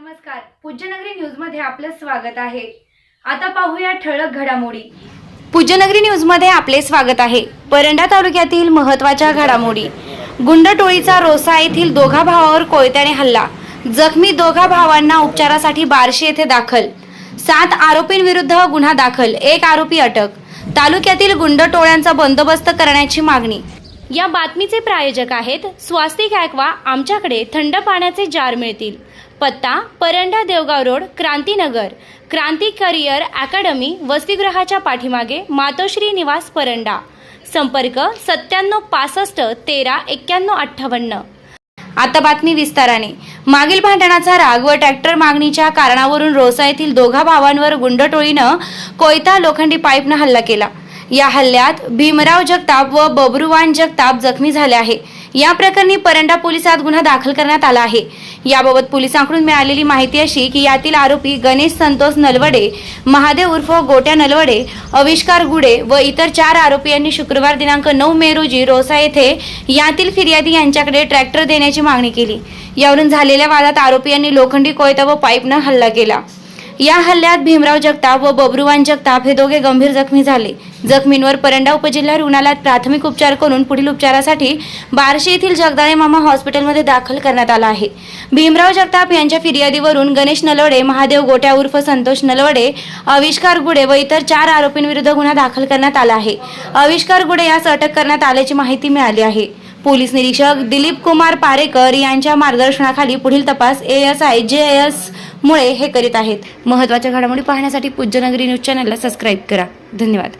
नमस्कार. पूज्यनगरी न्यूजमध्ये आपलं स्वागत आहे. आता पाहूया ठळक घडामोडी. पूज्यनगरी न्यूजमध्ये आपले स्वागत आहे. परंडा तालुक्यातील महत्त्वाच्या घडामोडी. गुंड टोळीचा रोसा येथील दोघा भावावर कोयत्याने हल्ला. जखमी दोघा भावांना उपचारासाठी बार्शी येथे दाखल. सात आरोपींविरुद्ध गुन्हा दाखल. एक आरोपी अटक. तालुक्यातील गुंड टोळ्यांचा बंदोबस्त करण्याची मागणी. या बातमीचे प्रायोजक आहेत स्वास्तिक ॲक्वा आमच्याकडे थंड पाण्याचे जार मिळतील. पत्ता Paranda Devgaon road Krantinagar. Kranti career academy वसतिगृहाच्या पाठीमागे मातोश्री निवास परंडा. संपर्क सत्त्याण्णव पासष्ट तेरा एक्क्याण्णव अठ्ठावन्न. आता बातमी विस्ताराने. मागील भांडणाचा राग व ट्रॅक्टर मागणीच्या कारणावरून रोसा येथील दोघा भावांवर गुंडटोळीनं कोयता लोखंडी पाईपनं हल्ला केला. या हल्ल्यात भीमराव जगताप व बबरुवान जगताप जखमी झाले आहे. या प्रकरणी परंडा पोलिसात गुन्हा दाखल करण्यात आला आहे. याबाबत पोलिसांकडून मिळालेली माहिती अशी की यातील आरोपी गणेश संतोष नलवडे महादेव उर्फ गोट्या नलवडे अविष्कार गुडे व इतर चार आरोपी यांनी शुक्रवार दिनांक नऊ मे रोजी रोसा येथे यातील फिर्यादी यांच्याकडे ट्रॅक्टर देण्याची मागणी केली. यावरून झालेल्या वादात आरोपी यांनी लोखंडी कोयता व पाईपनं हल्ला केला. या हल्ल्यात भीमराव जगताप व बबरुवान जगताप हे दोघे गंभीर जखमी झाले. जखमींवर परंडा उपजिल्हा रुग्णालयात प्राथमिक उपचार करून पुढील उपचारासाठी बार्शी येथील जगदाळे मामा हॉस्पिटलमध्ये दाखल करण्यात आला आहे. भीमराव जगताप यांच्या फिर्यादीवरून गणेश नलवडे महादेव गोट्या उर्फ संतोष नलवडे आविष्कार गुडे व इतर चार आरोपींविरुद्ध गुन्हा दाखल करण्यात आला आहे. आविष्कार गुडे यास अटक करण्यात आल्याची माहिती मिळाली आहे. पोलीस निरीक्षक दिलीप कुमार पारेकर यांच्या मार्गदर्शनाखाली पुढील तपास A S I J S मुळे हे करीत आहेत. महत्त्वाच्या घडामोडी पाहण्यासाठी पूज्यनगरी न्यूज चॅनलला सबस्क्राईब करा. धन्यवाद.